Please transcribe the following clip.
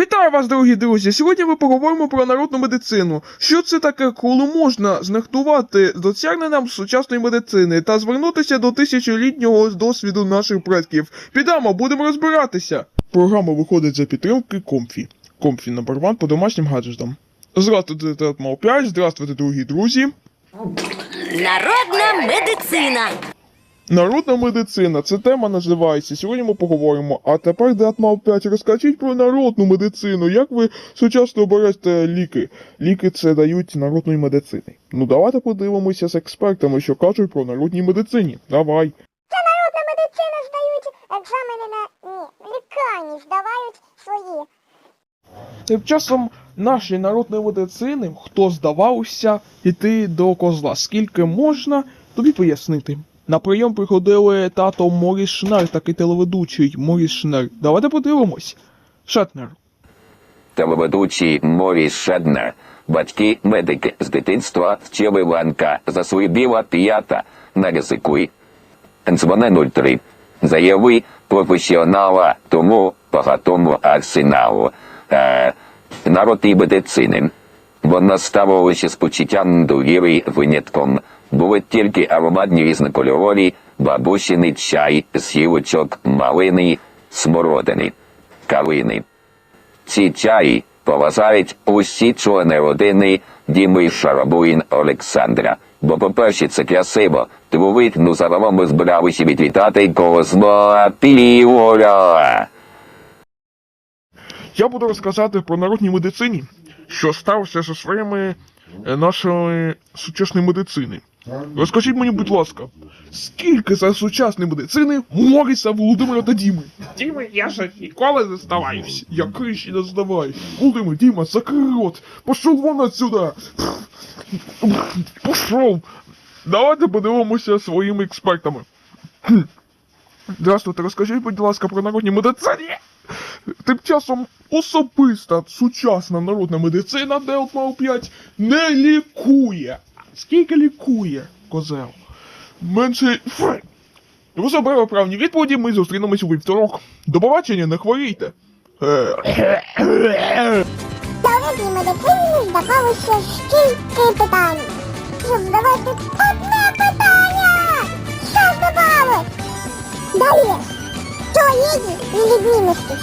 Вітаю вас, дорогі друзі! Сьогодні ми поговоримо про народну медицину. Що це таке, коли можна знехтувати досягненням сучасної медицини та звернутися до тисячолітнього досвіду наших предків? Підемо, будемо розбиратися. Програма виходить за підтримки Комфі. Комфі номер 1 по домашнім гаджетам. Здравствуйте, Тетмал 5, здравствуйте, дорогі друзі. Народна медицина. Народна медицина, це тема називається. Сьогодні ми поговоримо. А тепер Датмал 5, розкажіть про народну медицину. Як ви сучасно берете ліки? Ліки це дають народної медицини. Ну давайте подивимося з експертами, що кажуть про народній медицині. Давай. Це народна медицина здають екзамени на ні, лікарні здають свої. Тим часом нашій народної медицини, хто здавався йти до козла, скільки можна, тобі пояснити. На прийом приходили тато Моріс Шнер, такий телеведучий Моріс Шнер. Давайте подивимось. Шетнер. Телеведучий Моріс Шеднер. Батьки медики з дитинства вчили Ланка за свої біла п'ята. Не ризикуй. Дзвони 03. Заяви професіонала тому багатому арсеналу. Е, народ і медицини. Вона ставилася з почуттям довіри винятком. Були тільки ароматні різнокольорові, бабусіний чай з гілочок малини, смородини, калини. Ці чаї поважають усі члени родини Діми Шарабуїн Олександра. Бо, по-перше, це красиво. Друге, ну загалом ми збиралися відвітати Піволя. Я буду розказати про народній медицині, що стався зі своїми е, нашої сучасної медицини. Розкажіть мені, будь ласка, скільки за сучасної медицини Моріса Володимира та Діми? Діми, я ж ніколи не здаваюсь. Я криші не здаваюсь. Володимир, Діма, закрий рот. Пошов вон отсюда. Пошов. Давайте подивимося своїми експертами. Здравствуйте, розкажіть, будь ласка, про народні медицині. Тим часом особиста сучасна народна медицина Делтмау 5 не лікує. Скільки лікує козел? Менше. Ви забрали правні відповіді, ми зустрінемось у вівторок. До побачення, не хворійте. Народній медицині здавалося стільки питань. Щоб здавати одне питання. Що здавалось? Далі. Чоловіки і відмінності.